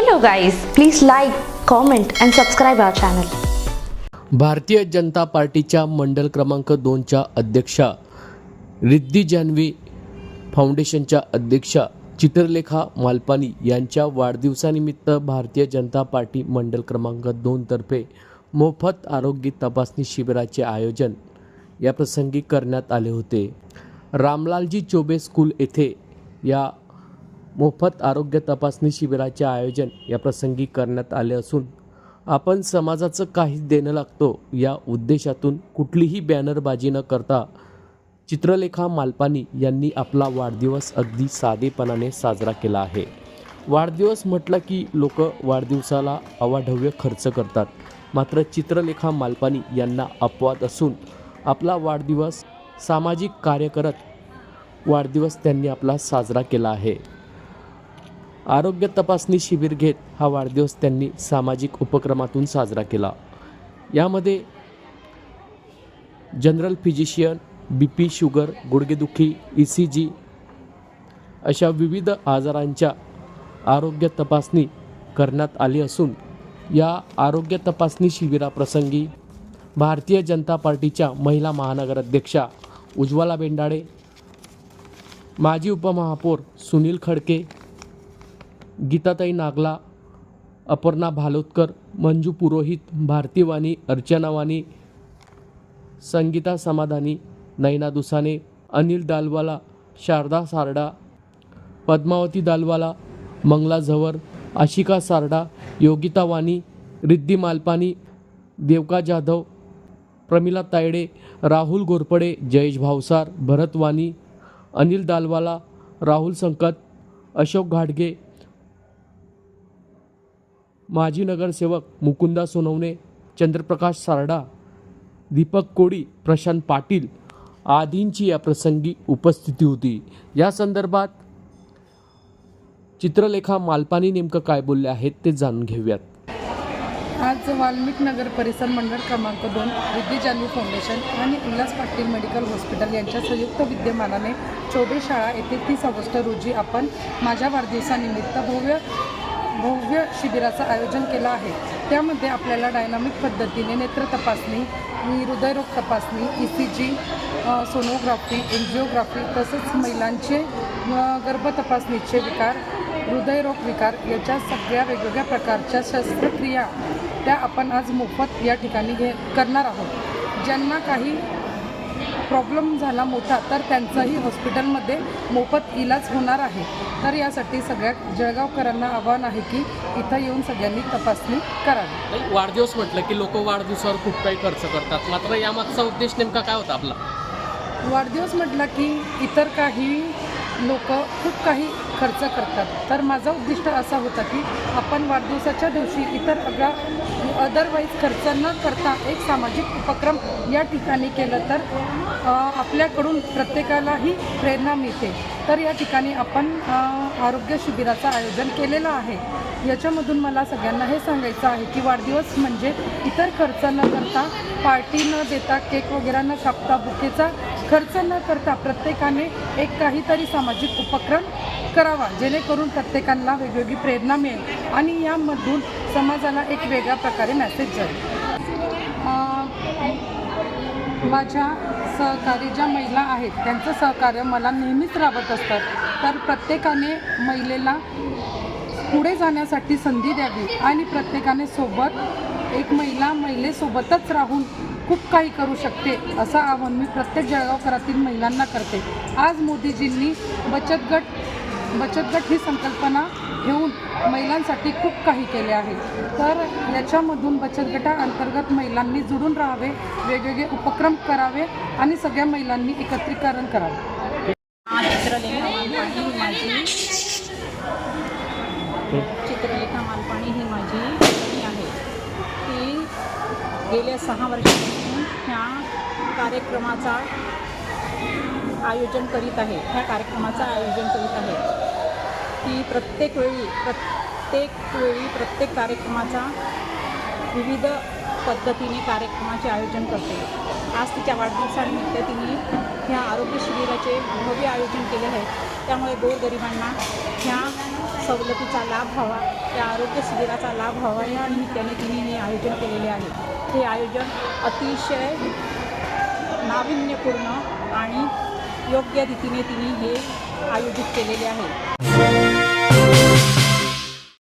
Hello guys, please like, comment and subscribe our channel. भारतीय जनता पार्टीच्या मंडल क्रमांक दोनच्या अध्यक्षा रिद्धी जानवी फाउंडेशनच्या अध्यक्षा चित्रलेखा मालपानी यांच्या वाढदिवसानिमित्त भारतीय जनता पार्टी मंडल क्रमांक दोनतर्फे मोफत आरोग्य तपासणी शिबिराचे आयोजन या प्रसंगी करण्यात आले होते रामलालजी चोबे स्कूल येथे या मोफत आरोग्य तपासणी शिबिराचे आयोजन या प्रसंगी करण्यात आले असून आपण समाजाचं काहीच देणं लागतो या उद्देशातून कुठलीही बॅनरबाजी न करता चित्रलेखा मालपानी यांनी आपला वाढदिवस अगदी साधेपणाने साजरा केला आहे. वाढदिवस म्हटलं की लोक वाढदिवसाला अवाढव्य खर्च करतात. मात्र चित्रलेखा मालपानी यांना अपवाद असून आपला वाढदिवस सामाजिक कार्य करत वाढदिवस त्यांनी आपला साजरा केला आहे. आरोग्य तपासणी शिबिर घेत हा वाढदिवस त्यांनी सामाजिक उपक्रमातून साजरा केला. यामध्ये general physician B P sugar गुडघेदुखी E C G अशा विविध आजारांच्या आरोग्य तपासणी करण्यात आली असून या आरोग्य तपासणी शिबिराप्रसंगी भारतीय जनता पार्टीच्या महिला महानगराध्यक्षा उज्ज्वला बेंडाळे माजी उपमहापौर सुनील खडके गीताताई नागला अपर्णा भालोतकर मंजू पुरोहित भारती वाणी अर्चना वाणी संगीता समाधानी नैना दुसाने अनिल दालवाला शारदा सारडा पद्मावती दालवाला मंगला झवर आशिका सारडा योगिता वाणी रिद्धी मालपानी देवका जाधव प्रमिला तायडे राहुल घोरपडे जयेश भावसार भरत वाणी अनिल दालवाला राहुल संकत अशोक घाटगे माजी नगरसेवक मुकुंदा सोनवणे चंद्रप्रकाश सारडा दीपक कोडी प्रशांत पाटील आदींची या प्रसंगी उपस्थिती होती. या संदर्भात चित्रलेखा मालपानी नेमकं काय बोलले आहेत ते जाणून घेऊयात. आज वाल्मिक नगर परिसर मंडळ क्रमांक दोन रिद्धी जानवी फाउंडेशन आणि उल्हास पाटील मेडिकल हॉस्पिटल यांच्या संयुक्त विद्यमानाने चोबे शाळा येथे तीस ऑगस्ट रोजी आपण माझ्या वाढदिवसानिमित्त भव्य भव्य शिबिराचं आयोजन केलं आहे. त्यामध्ये आपल्याला डायनामिक पद्धतीने नेत्र तपासणी हृदयरोग तपासणी E C G sonography angiography तसेच महिलांचे गर्भ गर्भतपासणीचे विकार हृदयरोग विकार याच्या सगळ्या वेगवेगळ्या प्रकारच्या शस्त्रक्रिया त्या आपण आज मोफत या ठिकाणी घे करणार आहोत. ज्यांना काही प्रॉब्लेम झाला मोठा तर त्यांचाही हॉस्पिटलमध्ये मोफत इलाज होणार आहे. तर यासाठी सगळ्या जळगावकरांना आव्हान आहे की इथं येऊन सगळ्यांनी तपासणी करावी. वाढदिवस म्हटलं की लोक वाढदिवसावर खूप काही खर्च करतात. मात्र यामागचा उद्देश नेमका काय होता आपला? वाढदिवस म्हटलं की इतर काही लोक खूप काही खर्च करतात. तर माझा उद्दिष्ट असा होता की आपण वाढदिवसाच्या दिवशी इतर अग्रा अदरवाईज खर्च न करता एक सामाजिक उपक्रम या ठिकाणी केलं तर आपल्याकडून प्रत्येकालाही प्रेरणा मिळते. तर या ठिकाणी आपण आरोग्य शिबिराचं आयोजन केलेलं आहे. याच्यामधून मला सगळ्यांना हे सांगायचं आहे की वाढदिवस म्हणजे इतर खर्च न करता पार्टी न देता केक वगैरे न कापता बुकेचा खर्च न करता प्रत्येकाने एक काहीतरी सामाजिक उपक्रम करावा जेणेकरून प्रत्येकाला वेगवेगळी प्रेरणा मिळेल. आणि यामधून समाजाला एक वेगळ्या प्रकारे मेसेज जाईल. माझ्या सहकारी ज्या महिला आहेत त्यांचं सहकार्य मला नेहमीच राबत असतात तर प्रत्येकाने महिलेला पुढे जाण्यासाठी संधी द्यावी आणि प्रत्येकाने सोबत एक महिला महिलेसोबतच राहून खूप काही करू शकते असं आव्हान मी प्रत्येक जळगावकरातील महिलांना करते. आज मोदीजींनी बचत गट बचत गट ही संकल्पना घेऊन महिलांसाठी खूप काही केले आहे. तर याच्यामधून बचत गटाअंतर्गत महिलांनी जुडून राहावे वेगवेगळे उपक्रम करावे आणि सगळ्या महिलांनी एकत्रीकरण करावे हा चित्रलेखा मालपाणी ही माझी चित्रलेखा मालपाणी ही माझी पत्नी आहे ती गेल्या सहा वर्षापासून ह्या कार्यक्रमाचा आयोजन करीत आहे. ह्या कार्यक्रमाचं आयोजन करीत आहे. ती प्रत्येक वेळी प्रत्येक वेळी प्रत्येक कार्यक्रमाचा विविध पद्धतीने कार्यक्रमाचे आयोजन करते. आज तिच्या वाढदिवसानिमित्त तिने ह्या आरोग्य शिबिराचे भव्य आयोजन केले आहे. त्यामुळे गोरगरिबांना ह्या सवलतीचा लाभ व्हावा त्या आरोग्य शिबिराचा लाभ व्हावा या निमित्ताने तिने हे आयोजन केलेले आहे. हे आयोजन अतिशय नाविन्यपूर्ण आणि योग्य रीतीने तिने हे आयोजित केलेले आहे.